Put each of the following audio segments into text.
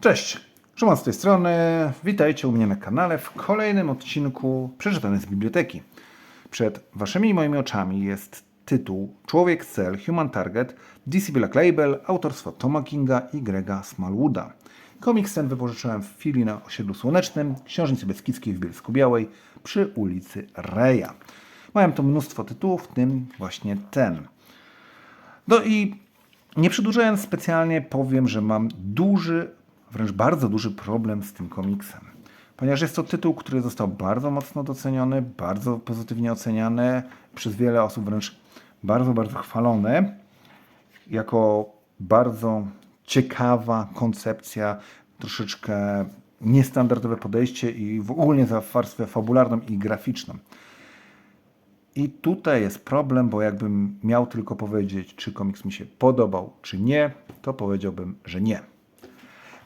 Cześć, Szymon z tej strony. Witajcie u mnie na kanale w kolejnym odcinku przeczytany z biblioteki. Przed waszymi i moimi oczami jest tytuł Człowiek Cel Human Target DC Black Label autorstwa Toma Kinga i Grega Smallwooda. Komiks ten wypożyczyłem w filii na osiedlu Słonecznym, Książnicy Beskidzkiej w Bielsku Białej przy ulicy Reja. Mają tu mnóstwo tytułów, w tym właśnie ten. No i nie przedłużając specjalnie, powiem, że mam duży, wręcz bardzo duży problem z tym komiksem. Ponieważ jest to tytuł, który został bardzo mocno doceniony, bardzo pozytywnie oceniany, przez wiele osób wręcz bardzo, bardzo chwalony, jako bardzo ciekawa koncepcja, troszeczkę niestandardowe podejście i w ogóle za warstwę fabularną i graficzną. I tutaj jest problem, bo jakbym miał tylko powiedzieć, czy komiks mi się podobał, czy nie, to powiedziałbym, że nie.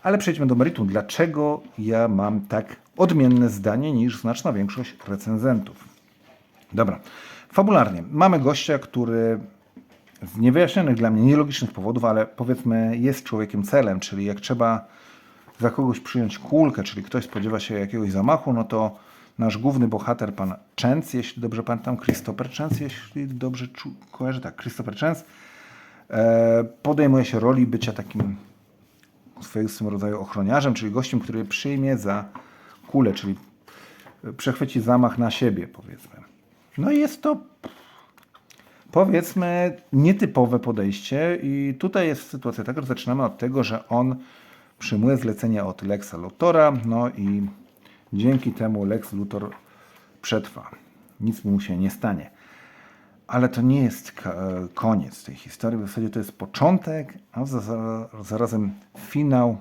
Ale przejdźmy do meritum. Dlaczego ja mam tak odmienne zdanie niż znaczna większość recenzentów? Dobra. Fabularnie. Mamy gościa, który z niewyjaśnionych dla mnie nielogicznych powodów, ale powiedzmy jest człowiekiem celem, czyli jak trzeba za kogoś przyjąć kulkę, czyli ktoś spodziewa się jakiegoś zamachu, no to nasz główny bohater, pan Chance, jeśli dobrze pamiętam, Christopher Chance, jeśli dobrze kojarzę, tak, Christopher Chance, e, podejmuje się roli bycia takim swojego rodzaju ochroniarzem, czyli gościem, który przyjmie za kulę, czyli przechwyci zamach na siebie, powiedzmy. No i jest to powiedzmy nietypowe podejście i tutaj jest sytuacja taka, że zaczynamy od tego, że on przyjmuje zlecenie od Lexa Luthora, no i dzięki temu Lex Luthor przetrwa. Nic mu się nie stanie. Ale to nie jest koniec tej historii, w zasadzie to jest początek, a za- za- zarazem finał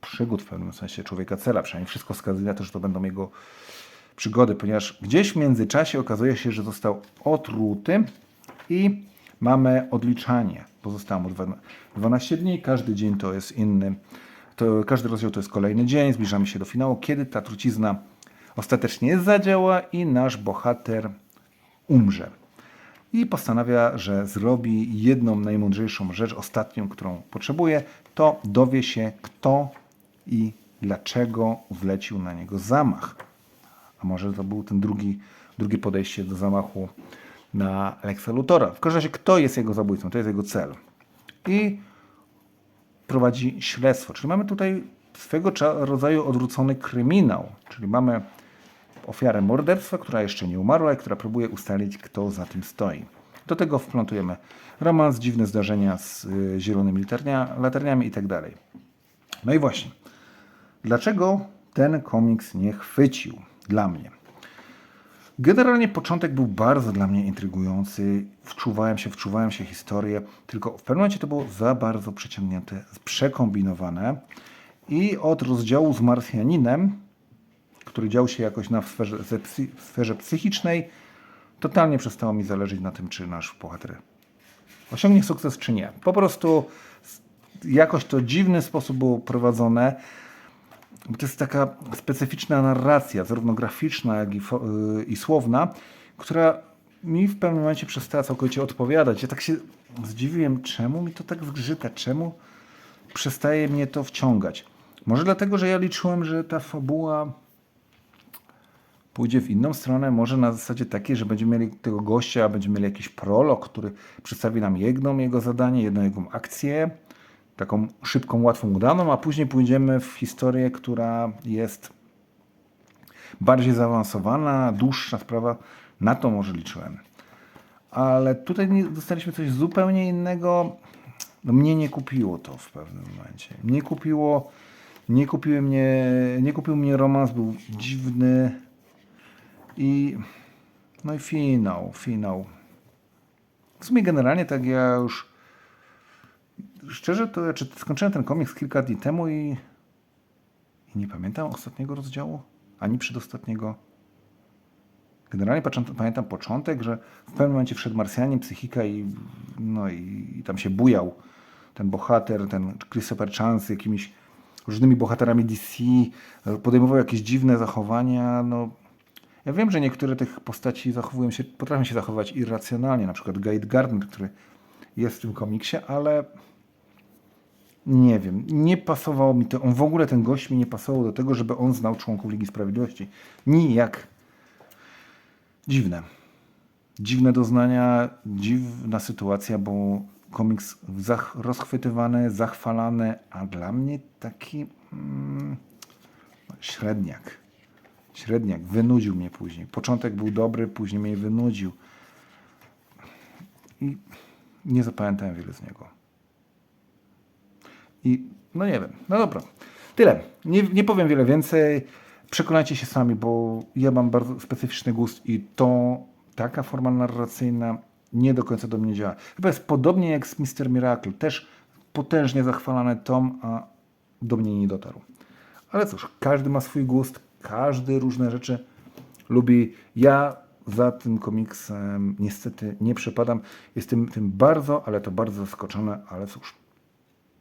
przygód w pewnym sensie człowieka cela. Przynajmniej wszystko wskazuje na to, że to będą jego przygody, ponieważ gdzieś w międzyczasie okazuje się, że został otruty i mamy odliczanie. Pozostało mu dwa- 12 dni, każdy dzień to jest inny, to każdy rozdział to jest kolejny dzień, zbliżamy się do finału, kiedy ta trucizna ostatecznie zadziała i nasz bohater umrze. I postanawia, że zrobi jedną najmądrzejszą rzecz, ostatnią, którą potrzebuje, to dowie się, kto i dlaczego zlecił na niego zamach. A może to był ten drugi, drugie podejście do zamachu na Lexa Luthora. W każdym razie, kto jest jego zabójcą? To jest jego cel. I prowadzi śledztwo. Czyli mamy tutaj swego rodzaju odwrócony kryminał. Czyli mamy ofiarę morderstwa, która jeszcze nie umarła i która próbuje ustalić, kto za tym stoi. Do tego wplątujemy romans, dziwne zdarzenia z y, zielonymi latarnia, latarniami i tak. No i właśnie, dlaczego ten komiks nie chwycił dla mnie? Generalnie początek był bardzo dla mnie intrygujący. Wczuwałem się, wczuwałem się historię, tylko w pewnym momencie to było za bardzo przeciągnięte, przekombinowane. I od rozdziału z Marsjaninem, który dział się jakoś na w sferze, w sferze psychicznej, totalnie przestało mi zależeć na tym, czy nasz bohater osiągnie sukces, czy nie. Po prostu jakoś to dziwny sposób było prowadzone. Bo to jest taka specyficzna narracja, zarówno graficzna, jak i, fo- y, i słowna, która mi w pewnym momencie przestała całkowicie odpowiadać. Ja tak się zdziwiłem, czemu mi to tak zgrzyta, czemu przestaje mnie to wciągać. Może dlatego, że ja liczyłem, że ta fabuła pójdzie w inną stronę, może na zasadzie takiej, że będziemy mieli tego gościa, będziemy mieli jakiś prolog, który przedstawi nam jedną jego zadanie, jedną jego akcję, taką szybką, łatwą, udaną, a później pójdziemy w historię, która jest bardziej zaawansowana, dłuższa sprawa. Na to może liczyłem. Ale tutaj dostaliśmy coś zupełnie innego. No mnie nie kupiło to w pewnym momencie. Nie kupiło, nie kupiły mnie, nie kupił mnie romans, był dziwny i no i finał, finał. W sumie generalnie tak ja już szczerze to znaczy skończyłem ten komiks kilka dni temu i, i nie pamiętam ostatniego rozdziału, ani przedostatniego. Generalnie pamiętam początek, że w pewnym momencie wszedł Marsjanin, psychika i, no i, i tam się bujał ten bohater, ten Christopher Chance jakimiś różnymi bohaterami DC, podejmował jakieś dziwne zachowania. No, ja wiem, że niektóre tych postaci zachowują się, potrafią się zachować irracjonalnie, na przykład Guide Gardner, który jest w tym komiksie, ale nie wiem, nie pasowało mi to. On w ogóle ten gość mi nie pasował do tego, żeby on znał członków Ligi Sprawiedliwości. Nijak. Dziwne. Dziwne doznania, dziwna sytuacja, bo komiks zach- rozchwytywany, zachwalany, a dla mnie taki mm, średniak. Średniak. Wynudził mnie później. Początek był dobry, później mnie wynudził. I nie zapamiętałem wiele z niego. I no nie wiem, no dobra. Tyle. Nie, nie powiem wiele więcej. Przekonajcie się sami, bo ja mam bardzo specyficzny gust i to taka forma narracyjna nie do końca do mnie działa. Chyba jest podobnie jak z Mr. Miracle. Też potężnie zachwalany tom, a do mnie nie dotarł. Ale cóż, każdy ma swój gust, każdy różne rzeczy lubi. Ja za tym komiksem niestety nie przepadam. Jestem tym bardzo, ale to bardzo zaskoczony, ale cóż,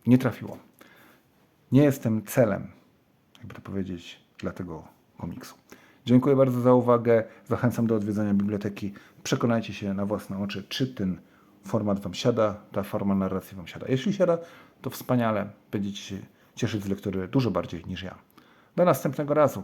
nie trafiło. Nie jestem celem, jakby to powiedzieć, dla tego komiksu. Dziękuję bardzo za uwagę. Zachęcam do odwiedzenia biblioteki. Przekonajcie się na własne oczy, czy ten format Wam siada, ta forma narracji Wam siada. Jeśli siada, to wspaniale. Będziecie się cieszyć z lektury dużo bardziej niż ja. Do następnego razu.